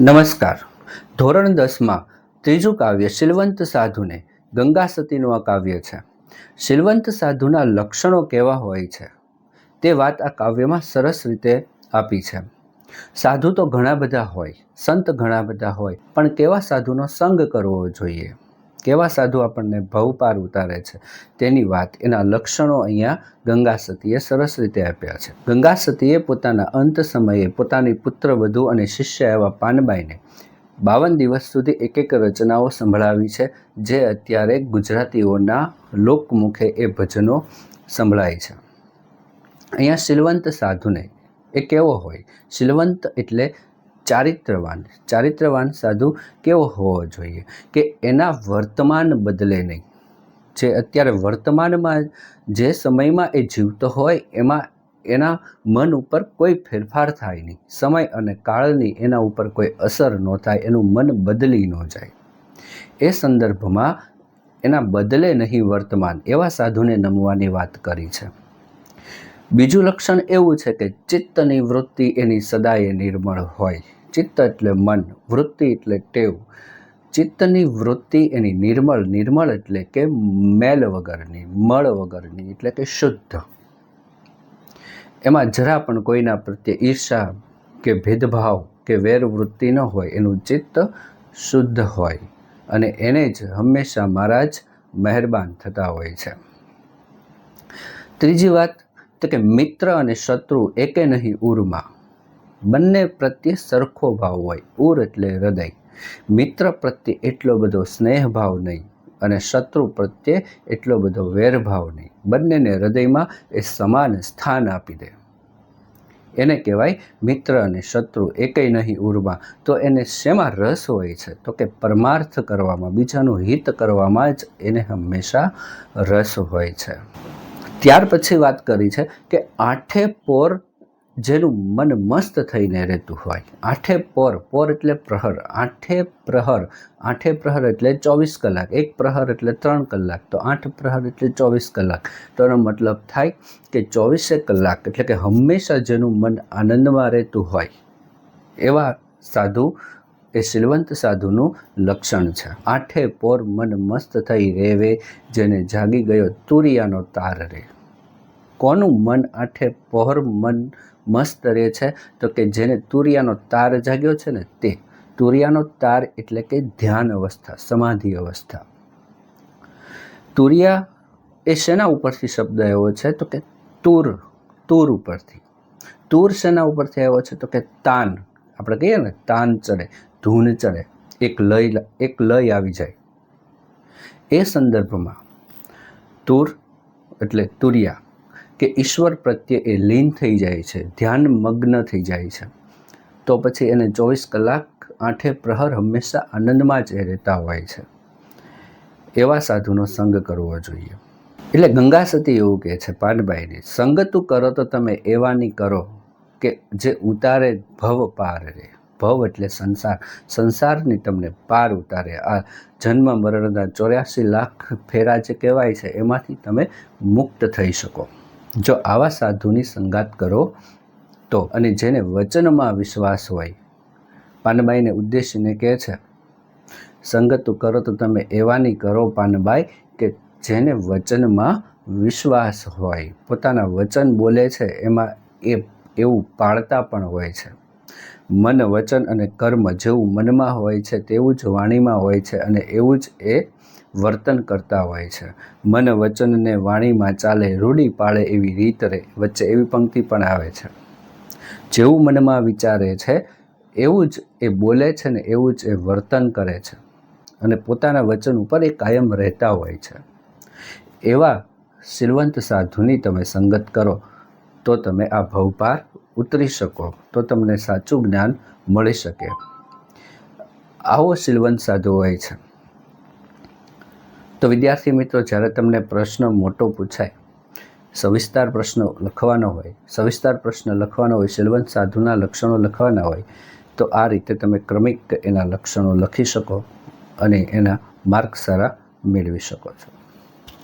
નમસ્કાર. ધોરણ દસમાં ત્રીજું કાવ્ય શીલવંત સાધુને ગંગા સતીનું આ કાવ્ય છે. શીલવંત સાધુના લક્ષણો કેવા હોય છે? તે વાત આ કાવ્યમાં સરસ રીતે આપી છે. સાધુ તો ઘણા બધા હોય, સંત ઘણા બધા હોય, પણ કેવા સાધુનો સંગ કરવો જોઈએ? કેવા સાધુ આપણને ભવપાર ઉતારે છે? તેની વાત, એના લક્ષણો અહીંયા ગંગા સતીએ સરસ રીતે આપ્યા છે. ગંગા સતીએ પોતાના અંત સમયે પોતાની પુત્ર, વધુ અને શિષ્ય એવા પાનબાઈને બાવન દિવસ સુધી એક એક રચનાઓ સંભળાવી છે, જે અત્યારે ગુજરાતીઓના લોકમુખે એ ભજનો સંભળાય છે. અહીંયા શીલવંત સાધુને એ કેવો હોય? શીલવંત એટલે ચારિત્રવાન ચારિત્રવાન સાધુ કેવો હોવો જોઈએ? કે એના વર્તમાન બદલે નહીં. જે અત્યારે વર્તમાનમાં જે સમયમાં એ જીવતો હોય, એમાં એના મન ઉપર કોઈ ફેરફાર થાય નહીં. સમય અને કાળની એના ઉપર કોઈ અસર ન થાય, એનું મન બદલી ન જાય. એ સંદર્ભમાં એના બદલે નહીં વર્તમાન, એવા સાધુને નમવાની વાત કરી છે. બીજું લક્ષણ એવું છે કે ચિત્તની વૃત્તિ એની સદાય નિર્મળ હોય. ચિત્ત એટલે મન, વૃત્તિ એટલે ટેવ. ચિત્તની વૃત્તિ એની નિર્મળ નિર્મળ એટલે કે મેલ વગરની, મળ વગરની એટલે કે શુદ્ધ. એમાં જરા પણ કોઈના પ્રત્યે ઈર્ષા કે ભેદભાવ કે વેરવૃત્તિ ન હોય, એનું ચિત્ત શુદ્ધ હોય અને એને જ હંમેશા મહારાજ મહેરબાન થતા હોય છે. ત્રીજી વાત, તો કે મિત્ર અને શત્રુ એકે નહીં ઉરમાં. બંને પ્રત્યે સરખો ભાવ હોય ઉર એટલે હૃદય. મિત્ર પ્રત્યે એટલો બધો સ્નેહ ભાવ નહીં અને શત્રુ પ્રત્યે એટલો બધો વેરભાવ નહીં. બંનેને હૃદયમાં એ સમાન સ્થાન આપી દે. એને કહેવાય મિત્ર અને શત્રુ, એકેય નહીં ઉરમાં તો એને શેમાં રસ હોય છે? તો કે પરમાર્થ કરવામાં, બીજાનું હિત કરવામાં જ એને હંમેશા રસ હોય છે. ત્યાર પછી વાત કરી છે કે આઠે પોર જેનું મન મસ્ત થઈને રહેતું હોય. આઠે પોર પોર એટલે પ્રહર. આઠે પ્રહર. આઠે પ્રહર એટલે ચોવીસ કલાક. એક પ્રહર એટલે ત્રણ કલાક. તો આઠ પ્રહર એટલે ચોવીસ કલાક. તો એનો મતલબ થાય કે ચોવીસે કલાક, એટલે કે હંમેશા જેનું મન આનંદમાં રહેતું હોય, એવા સાધુ, એ શીલવંત સાધુનું લક્ષણ છે. આઠે પોર મન મસ્ત થઈ રેવે, જેને જાગી ગયો તુરિયાનો તાર રે. કોનું મન આઠે પહોર મન મસ્ત રહે છે. તો કે જેને તુરિયાનો તાર જાગ્યો છે ને તે, તુરિયાનો તાર એટલે કે ધ્યાન અવસ્થા, સમાધિ અવસ્થા. તુરિયા એ શેના ઉપરથી શબ્દ આવ્યો છે? તો કે તુર તુર ઉપરથી. તુર શેના ઉપરથી આવ્યો છે? તો કે તાન. આપણે કહીએ ને, તાન ચડે, ધૂન ચડે, એક લય એક લય આવી જાય. એ સંદર્ભમાં તુર એટલે તુરિયા. કે ઈશ્વર પ્રત્યે એ લીન થઈ જાય છે, ધ્યાન મગ્ન થઈ જાય છે. તો પછી એને ચોવીસ કલાક આઠે પ્રહર હંમેશા આનંદમાં જ એ રહેતા હોય છે. એવા સાધુનો સંગ કરવો જોઈએ. એટલે ગંગા સતી એવું કહે છે પાનબાઈને સંગતું કરો તો તમે એવાની કરો કે જે ઉતારે ભવ પાર રે. ભવ એટલે સંસાર. સંસારની તમને પાર ઉતારે. આ જન્મ મરણના ચોર્યાસી લાખ ફેરા જે કહેવાય છે, એમાંથી તમે મુક્ત થઈ શકો. જો આવા સાધુની સંગાત કરો, તો અને જેને વચનમાં વિશ્વાસ હોય, પાનબાઈને ઉદ્દેશીને કહે છે, સંગત કરો તો તમે એવાની કરો પાનબાઈ કે જેને વચનમાં વિશ્વાસ હોય. પોતાના વચન બોલે છે, એમાં એ એવું પાળતા પણ હોય છે. મન, વચન અને કર્મ જેવું મનમાં હોય છે તેવું જ વાણીમાં હોય છે અને એવું જ એ વર્તન કરતા હોય છે. મન, વચનને વાણીમાં ચાલે રૂડી પાળે એવી રીત રે, વચ્ચે એવી પંક્તિ પણ આવે છે. જેવું મનમાં વિચારે છે, એવું જ એ બોલે છે ને એવું જ એ વર્તન કરે છે. અને પોતાના વચન ઉપર એ કાયમ રહેતા હોય છે. એવા શીલવંત સાધુની તમે સંગત કરો, તો તમે આ ભવપાર ઉતરી શકો તો તમને સાચું જ્ઞાન મળી શકે. આવો સિલવંત સાધુ હોય છે. તો વિદ્યાર્થી મિત્રો, જ્યારે તમને પ્રશ્ન મોટો પૂછાય, સવિસ્તાર પ્રશ્ન લખવાનો હોય, સવિસ્તાર પ્રશ્ન લખવાનો હોય, સિલવંત સાધુના લક્ષણો લખવાના હોય, તો આ રીતે તમે ક્રમિક એના લક્ષણો લખી શકો અને એના માર્ક સારા મેળવી શકો છો.